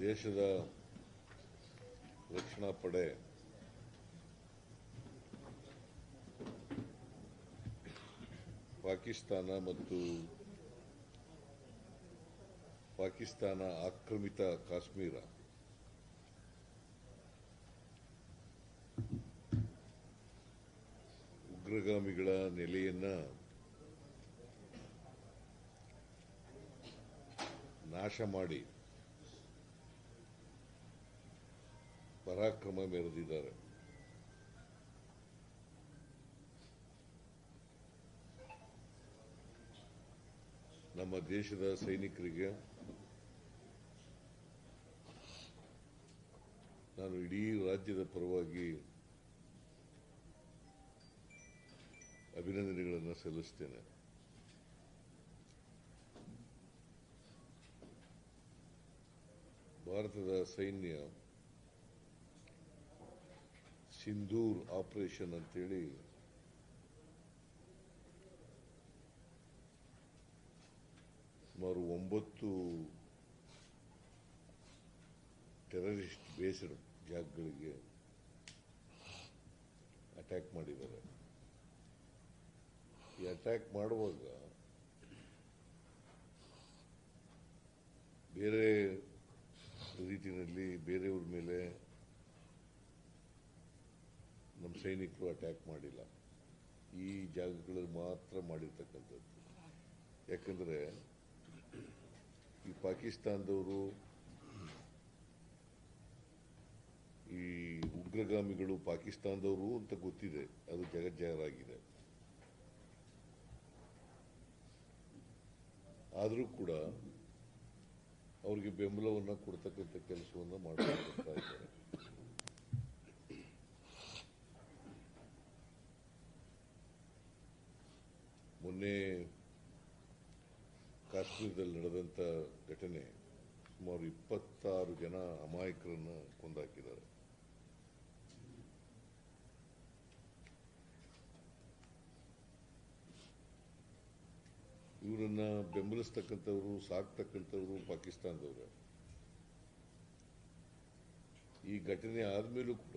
ದೇಶದ ರಕ್ಷಣಾ ಪಡೆ ಪಾಕಿಸ್ತಾನ ಮತ್ತು ಪಾಕಿಸ್ತಾನ ಆಕ್ರಮಿತ ಕಾಶ್ಮೀರ. ಉಗ್ರಗಾಮಿಗಳ ನೆಲೆಯನ್ನ ನಾಶ ಮಾಡಿ. ಪರಾಕ್ರಮ ಮೆರೆದಿದ್ದಾರೆ. ನಮ್ಮ ದೇಶದ ಸೈನಿಕರಿಗೆ ನಾನು ಇಡೀ ರಾಜ್ಯದ ಪರವಾಗಿ ಅಭಿನಂದನೆಗಳನ್ನು ಸಲ್ಲಿಸ್ತೇನೆ. ಭಾರತದ ಸೈನ್ಯ ಸಿಂಧೂರ್ ಆಪರೇಷನ್ ಅಂತೇಳಿ. ಸುಮಾರು ಒಂಬತ್ತು ಟೆರರಿಸ್ಟ್ ಬೇಸ್ಡ್ ಜಾಗಗಳಿಗೆ ಅಟ್ಯಾಕ್ ಮಾಡಿದ್ದಾರೆ. ಈ ಅಟ್ಯಾಕ್ ಮಾಡುವಾಗ ಬೇರೆ ರೀತಿಯಲ್ಲಿ ಬೇರೆಯವ್ರ ಮೇಲೆ ಸೈನಿಕರು ಅಟ್ಯಾಕ್ ಮಾಡಿಲ್ಲ. ಈ ಜಾಗಗಳಲ್ಲಿ ಮಾತ್ರ ಮಾಡಿರ್ತಕ್ಕಂಥದ್ದು. ಯಾಕಂದರೆ ಈ ಪಾಕಿಸ್ತಾನದವರು ಈ ಉಗ್ರಗಾಮಿಗಳು ಪಾಕಿಸ್ತಾನದವರು ಅಂತ ಗೊತ್ತಿದೆ. ಅದು ಜಗಜ್ಜಾಹರಾಗಿದೆ. ಆದರೂ ಕೂಡ ಅವರಿಗೆ ಬೆಂಬಲವನ್ನು ಕೊಡ್ತಕ್ಕಂಥ ಕೆಲಸವನ್ನು ಮಾಡ್ತಾ ಇದ್ದಾರೆ. ಘಟನೆ ಸುಮಾರು ಇಪ್ಪತ್ತಾರು ಜನ ಅಮಾಯಕರನ್ನ ಕೊಂದಾಕಿದ್ದಾರೆ. ಇವರನ್ನ ಬೆಂಬಲಿಸ್ತಕ್ಕಂಥವ್ರು ಸಾಕ್ತಕ್ಕಂಥವ್ರು ಪಾಕಿಸ್ತಾನದವ್ರೆ. ಈ ಘಟನೆ ಆದ್ಮೇಲೂ ಕೂಡ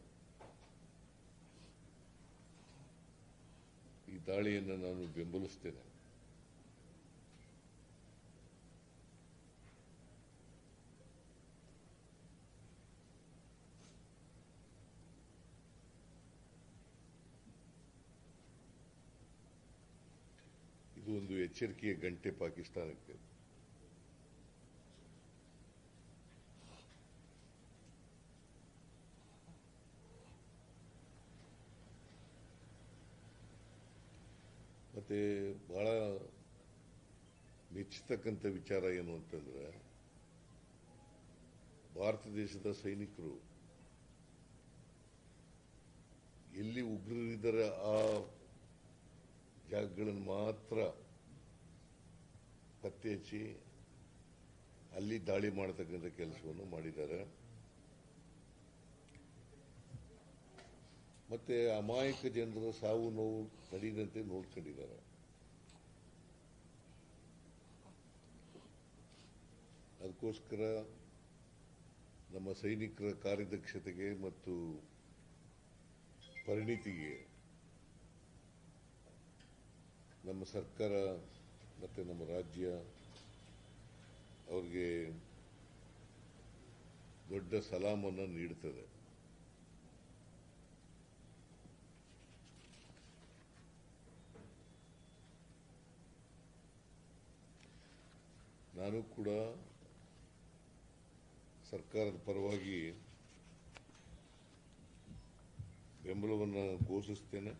ದಾಳಿಯನ್ನು ನಾನು ಬೆಂಬಲಿಸ್ತೇನೆ. ಇದು ಒಂದು ಎಚ್ಚರಿಕೆಯ ಗಂಟೆ ಪಾಕಿಸ್ತಾನಕ್ಕೆ. ಮತ್ತೆ ಬಹಳ ಮೆಚ್ಚತಕ್ಕಂಥ ವಿಚಾರ ಏನು ಅಂತಂದ್ರೆ, ಭಾರತ ದೇಶದ ಸೈನಿಕರು ಎಲ್ಲಿ ಉಗ್ರರಿದ್ದಾರೆ ಆ ಜಾಗಗಳನ್ನು ಮಾತ್ರ ಪತ್ತೆ ಹಚ್ಚಿ ಅಲ್ಲಿ ದಾಳಿ ಮಾಡತಕ್ಕಂಥ ಕೆಲಸವನ್ನು ಮಾಡಿದ್ದಾರೆ. ಮತ್ತೆ ಅಮಾಯಕ ಜನರ ಸಾವು ನೋವು ನಡೆಯದಂತೆ ನೋಡ್ಕೊಂಡಿದ್ದಾರೆ. ಅದಕ್ಕೋಸ್ಕರ ನಮ್ಮ ಸೈನಿಕರ ಕಾರ್ಯದಕ್ಷತೆಗೆ ಮತ್ತು ಪರಿಣಿತಿಗೆ ನಮ್ಮ ಸರ್ಕಾರ ಮತ್ತು ನಮ್ಮ ರಾಜ್ಯ ಅವ್ರಿಗೆ ದೊಡ್ಡ ಸಲಾಮನ್ನು ನೀಡುತ್ತದೆ ನಾನು ಕೂಡ ಸರ್ಕಾರದ ಪರವಾಗಿ ಬೆಂಬಲವನ್ನು ಘೋಷಿಸ್ತೇನೆ.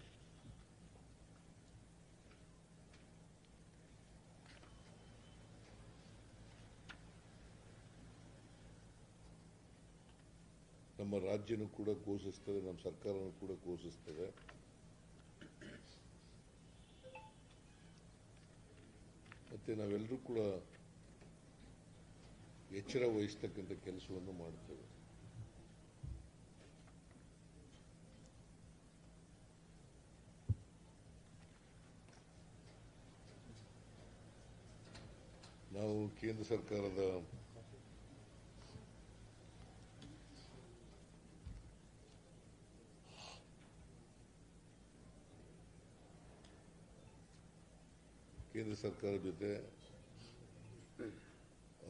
ನಮ್ಮ ರಾಜ್ಯನೂ ಕೂಡ ಘೋಷಿಸ್ತದೆ, ನಮ್ಮ ಸರ್ಕಾರನೂ ಕೂಡ ಘೋಷಿಸ್ತದೆ. ಮತ್ತೆ ನಾವೆಲ್ಲರೂ ಕೂಡ ಎಚ್ಚರ ವಹಿಸ್ತಕ್ಕಂಥ ಕೆಲಸವನ್ನು ಮಾಡ್ತೇವೆ. ನಾವು ಕೇಂದ್ರ ಸರ್ಕಾರದ ಕೇಂದ್ರ ಸರ್ಕಾರ ಜೊತೆ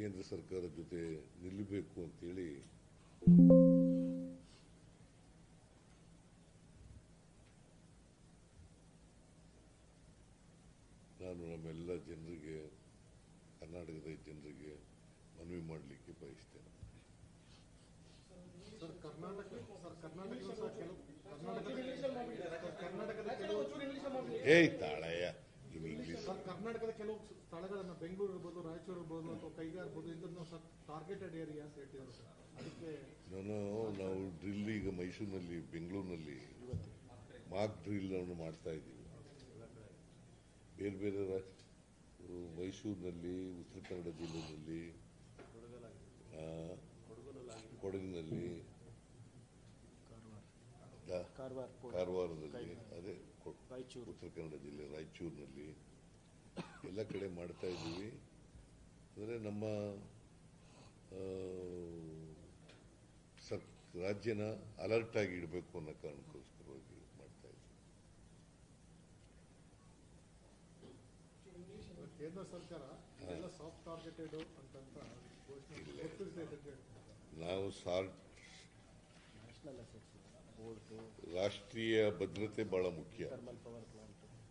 ಕೇಂದ್ರ ಸರ್ಕಾರದ ಜೊತೆ ನಿಲ್ಲಬೇಕು ಅಂತೇಳಿ ನಾನು ನಮ್ಮೆಲ್ಲ ಜನರಿಗೆ ಕರ್ನಾಟಕದ ಜನರಿಗೆ ಮನವಿ ಮಾಡಲಿಕ್ಕೆ ಬಯಸ್ತೇನೆ. ಸರ್ ಕರ್ನಾಟಕ ಕರ್ನಾಟಕದ ಕೆಲವು ಸ್ಥಳಗಳನ್ನ ಬೆಂಗಳೂರು ಇರ್ಬೋದು ರಾಯಚೂರು ಇರ್ಬೋದು ಅಥವಾ ಕೈಗಾರ್ ಇರ್ಬೋದು ಇದನ್ನು ಸರ್ ಟಾರ್ಗೆಟೆಡ್ ಏರಿಯಾ ಅಂತ ಹೇಳ್ತಿದ್ರು ಸರ್. ಅದಕ್ಕೆ ನಾನು ನಾವು ಡ್ರಿಲ್ ಈಗ ಮೈಸೂರಿನಲ್ಲಿ ಬೆಂಗಳೂರಿನಲ್ಲಿ ಮಾಕ್ ಡ್ರಿಲ್ ಅನ್ನು ಮಾಡ್ತಾ ಇದ್ದೀವಿ. ಬೇರೆ ಬೇರೆ ರಾಜ್ ಮೈಸೂರಿನಲ್ಲಿ ಉತ್ತರ ಕನ್ನಡ ಜಿಲ್ಲೆಯಲ್ಲಿ ಆ, ಕೊಡಗಿನಲ್ಲಿ ಕಾರವಾರದಲ್ಲಿ ಅದೇ ಉತ್ತರ ಕನ್ನಡ ಜಿಲ್ಲೆ ರಾಯಚೂರಿನಲ್ಲಿ ಎಲ್ಲ ಕಡೆ ಮಾಡ್ತಾ ಇದ್ದೀವಿ. ಅಂದರೆ ನಮ್ಮ ಸರ್ ರಾಜ್ಯನ ಅಲರ್ಟ್ ಆಗಿ ಇಡಬೇಕು ಅನ್ನೋ ಕಾರಣಕ್ಕೋಸ್ಕರವಾಗಿ ಮಾಡ್ತಾ ಇದ್ದೀವಿ. ಕೇಂದ್ರ ಸರ್ಕಾರ ಸಾಫ್ಟ್ ಟಾರ್ಗೆಟೆಡ್ ಅಂತಂತ ನಾವು ಸಾರ್ಟ್ ರಾಷ್ಟ್ರೀಯ ಭದ್ರತೆ ಬಹಳ ಮುಖ್ಯ.